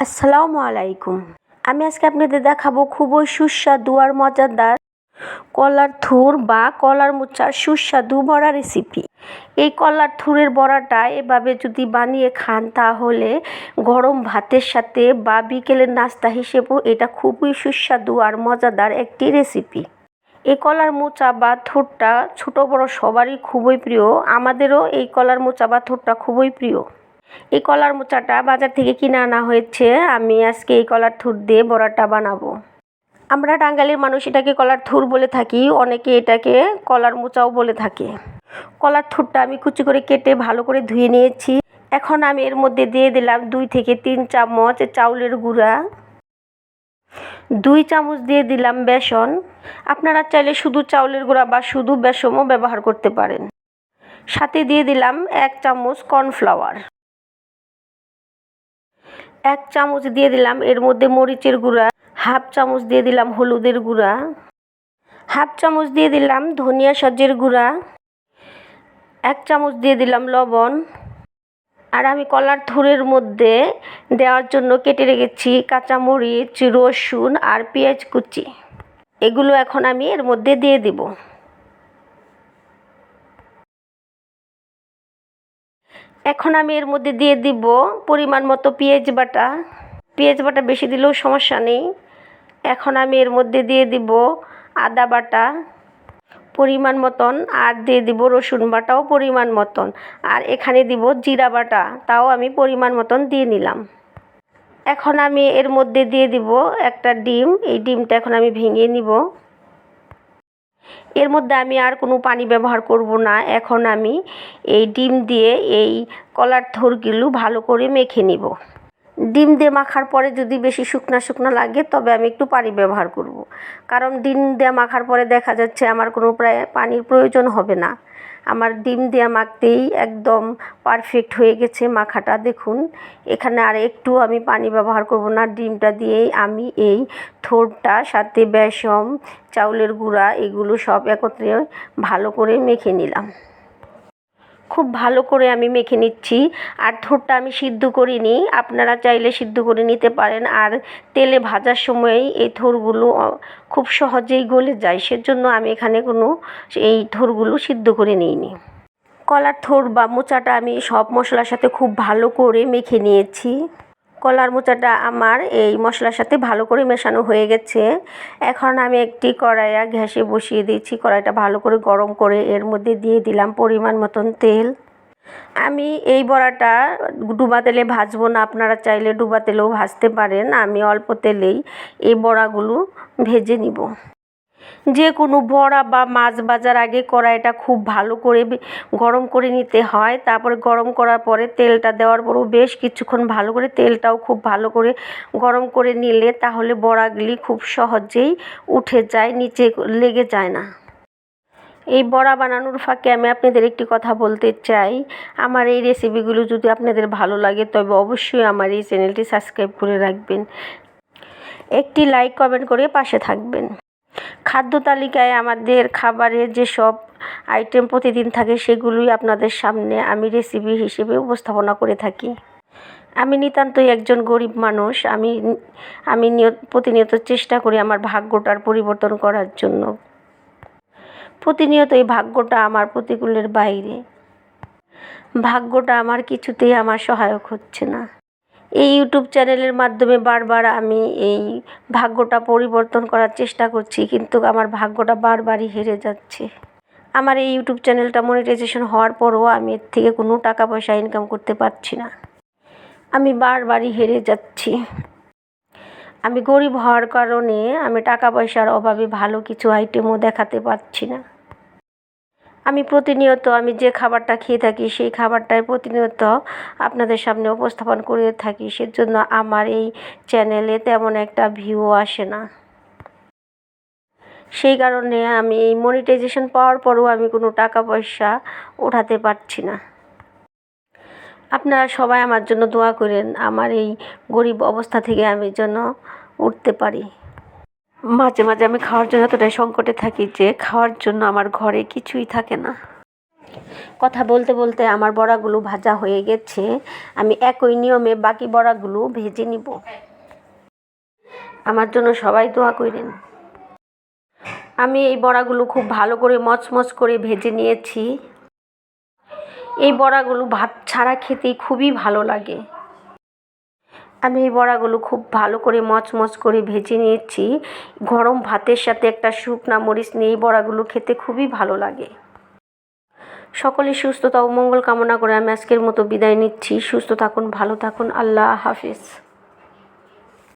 আসসালামু আলাইকুম। আমি আজকে আপনাদের দেখাবো খুবই সুস্বাদু আর মজাদার কলার থুর বা কলার মোচার সুস্বাদু বড়া রেসিপি এই কলার থুরের বড়াটা এভাবে যদি বানিয়ে খান, তাহলে গরম ভাতের সাথে বা বিকেলের নাস্তা হিসেবেও এটা খুবই সুস্বাদু আর মজাদার একটি রেসিপি এই কলার মোচা বা থুরটা ছোটো বড় সবারই খুবই প্রিয়, আমাদেরও এই কলার মোচা বা থুরটা খুবই প্রিয়। এই কলার মোচাটা বাজার থেকে কিনে আনা হয়েছে। আমি আজকে এই কলার থুর দিয়ে বড়াটা বানাবো। আমরা টাঙ্গাইলের মানুষ এটাকে কলার থুর বলে থাকি। অনেকে এটাকে কলার মোচাও বলে থাকে। কলার থুরটা আমি কুচি করে কেটে ভালো করে ধুয়ে নিয়েছি। এখন আমি এর মধ্যে দিয়ে দিলাম দুই থেকে তিন চামচ চাউলের গুঁড়া। দুই চামচ দিয়ে দিলাম বেসন। আপনারা চাইলে শুধু চাউলের গুঁড়া বা শুধু বেসনও ব্যবহার করতে পারেন। সাথে দিয়ে দিলাম এক চামচ কর্নফ্লাওয়ার। এক চামচ দিয়ে দিলাম, এর মধ্যে মরিচের গুঁড়া, হাফ চামচ দিয়ে দিলাম হলুদের গুঁড়া, হাফ চামচ দিয়ে দিলাম ধনিয়া সজ্জের গুঁড়া, এক চামচ দিয়ে দিলাম লবণ। আর আমি কলার থুরের মধ্যে দেওয়ার জন্য কেটে রেখেছি কাঁচামরিচ, রসুন আর পেঁয়াজ কুচি। এগুলো এখন আমি এর মধ্যে দিয়ে দিব। এখন আমি এর মধ্যে দিয়ে দিব পরিমাণ মতো পেঁয়াজ বাটা। পেঁয়াজ বাটা বেশি দিলেও সমস্যা নেই। এখন আমি এর মধ্যে দিয়ে দিব আদা বাটা পরিমাণ মতন, আর দিয়ে দিব রসুন বাটাও পরিমাণ মতন, আর এখানে দিব জিরা বাটা, তাও আমি পরিমাণ মতন দিয়ে নিলাম। এখন আমি এর মধ্যে দিয়ে দিব একটা ডিম, এই ডিমটা এখন আমি ভেঙে নিব। এর মধ্যে আমি আর কোনো পানি ব্যবহার করব না। এখন আমি এই ডিম দিয়ে এই কলার থোরগুলো ভালো করে মেখে নিব। ডিম দিয়ে মাখার পরে যদি বেশি শুকনা শুকনো লাগে, তবে আমি একটু পানি ব্যবহার করব। কারণ ডিম দিয়ে মাখার পরে দেখা যাচ্ছে আমার কোনো প্রায় পানির প্রয়োজন হবে না। আমার ডিম দেওয়া মাখতেই একদম পারফেক্ট হয়ে গেছে মাখাটা। দেখুন, এখানে আর একটু আমি পানি ব্যবহার করব না। ডিমটা দিয়েই আমি এই থোরটা সাথে বেসম চাউলের গুঁড়া, এগুলো সব একত্রে ভালো করে মেখে নিলাম। খুব ভালো করে আমি মেখে নিচ্ছি। আর থোরটা আমি সিদ্ধ করিনি। আপনারা চাইলে সিদ্ধ করে নিতে পারেন। আর তেলে ভাজার সময়ই এই থোরগুলো খুব সহজেই গলে যায়। সেজন্য আমি এখানে কোনো এই থোরগুলো সিদ্ধ করে নিইনি। কলার থোর বা মোচাটা আমি সব মশলার সাথে খুব ভালো করে মেখে নিয়েছি। কলার মোচাটা আমার এই মশলার সাথে ভালো করে মেশানো হয়ে গেছে। এখন আমি একটি কড়াইয়া ঘ্যাসে বসিয়ে দিয়েছি। কড়াইটা ভালো করে গরম করে এর মধ্যে দিয়ে দিলাম পরিমাণ মতন তেল। আমি এই বড়াটা ডুবা তেলে ভাজবো না, আপনারা চাইলে ডুবা তেলেও ভাজতে পারেন। আমি অল্প তেলেই এই বড়াগুলো ভেজে নিব। যে কোনো বড়া বা মাছ ভাজার আগে কড়াইটা খুব ভালো করে গরম করে নিতে হয়। তারপরে গরম করার পরে তেলটা দেওয়ার পরেও বেশ কিছুক্ষণ ভালো করে তেলটাও খুব ভালো করে গরম করে নিলে তাহলে বড়াগুলি খুব সহজেই উঠে যায়, নিচে লেগে যায় না। এই বড়া বানানোর ফাঁকে আমি আপনাদের একটি কথা বলতে চাই। আমার এই রেসিপিগুলো যদি আপনাদের ভালো লাগে, তবে অবশ্যই আমার এই চ্যানেলটি সাবস্ক্রাইব করে রাখবেন। একটি লাইক কমেন্ট করে পাশে থাকবেন। খাদ্য তালিকায় আমাদের খাবারের যেসব আইটেম প্রতিদিন থাকে, সেগুলোই আপনাদের সামনে আমি রেসিপি হিসেবে উপস্থাপনা করে থাকি। আমি নিতান্তই একজন গরিব মানুষ। আমি আমি প্রতিনিয়ত চেষ্টা করি আমার ভাগ্যটার পরিবর্তন করার জন্য। প্রতিনিয়ত এই ভাগ্যটা আমার প্রতিকূলের বাইরে। ভাগ্যটা আমার কিছুতেই আমার সহায়ক হচ্ছে না। এই ইউটিউব চ্যানেলের মাধ্যমে বারবার আমি এই ভাগ্যটা পরিবর্তন করার চেষ্টা করছি, কিন্তু আমার ভাগ্যটা বারবারই হেরে যাচ্ছে। আমার এই ইউটিউব চ্যানেলটা মনিটাইজেশন হওয়ার পরও আমি এর থেকে কোনো টাকা পয়সা ইনকাম করতে পারছি না। আমি বারবারই হেরে যাচ্ছি। আমি গরিব হওয়ার কারণে আমি টাকা পয়সার অভাবে ভালো কিছু আইটেমও দেখাতে পারছি না। আমি প্রতিনিয়ত, আমি যে খাবারটা খেয়ে থাকি সেই খাবারটাই প্রতিনিয়ত আপনাদের সামনে উপস্থাপন করে থাকি। সেজন্য আমার এই চ্যানেলে তেমন একটা ভিউ আসে না। সেই কারণে আমি এই মনিটাইজেশন পাওয়ার পরও আমি কোনো টাকা পয়সা ওঠাতে পারছি না। আপনারা সবাই আমার জন্য দোয়া করেন, আমার এই গরিব অবস্থা থেকে আমি যেন উঠতে পারি। মাঝে মাঝে আমি খাওয়ার জন্য এতটাই সংকটে থাকি যে খাওয়ার জন্য আমার ঘরে কিছুই থাকে না। কথা বলতে বলতে আমার বড়াগুলো ভাজা হয়ে গেছে। আমি একই নিয়মে বাকি বড়াগুলো ভেজে নিব। আমার জন্য সবাই দোয়া করেন। আমি এই বড়াগুলো খুব ভালো করে মচমচ করে ভেজে নিয়েছি। এই বড়াগুলো ভাত ছাড়া খেতে খুবই ভালো লাগে। আমি এই বড়াগুলো খুব ভালো করে মচমচ করে ভেজে নিয়েছি। গরম ভাতের সাথে একটা শুকনা মরিচ নিয়ে এই বড়াগুলো খেতে খুবই ভালো লাগে। সকলে সুস্থতা ও মঙ্গল কামনা করে আমি আজকের মতো বিদায় নিচ্ছি। সুস্থ থাকুন, ভালো থাকুন, আল্লাহ হাফিজ।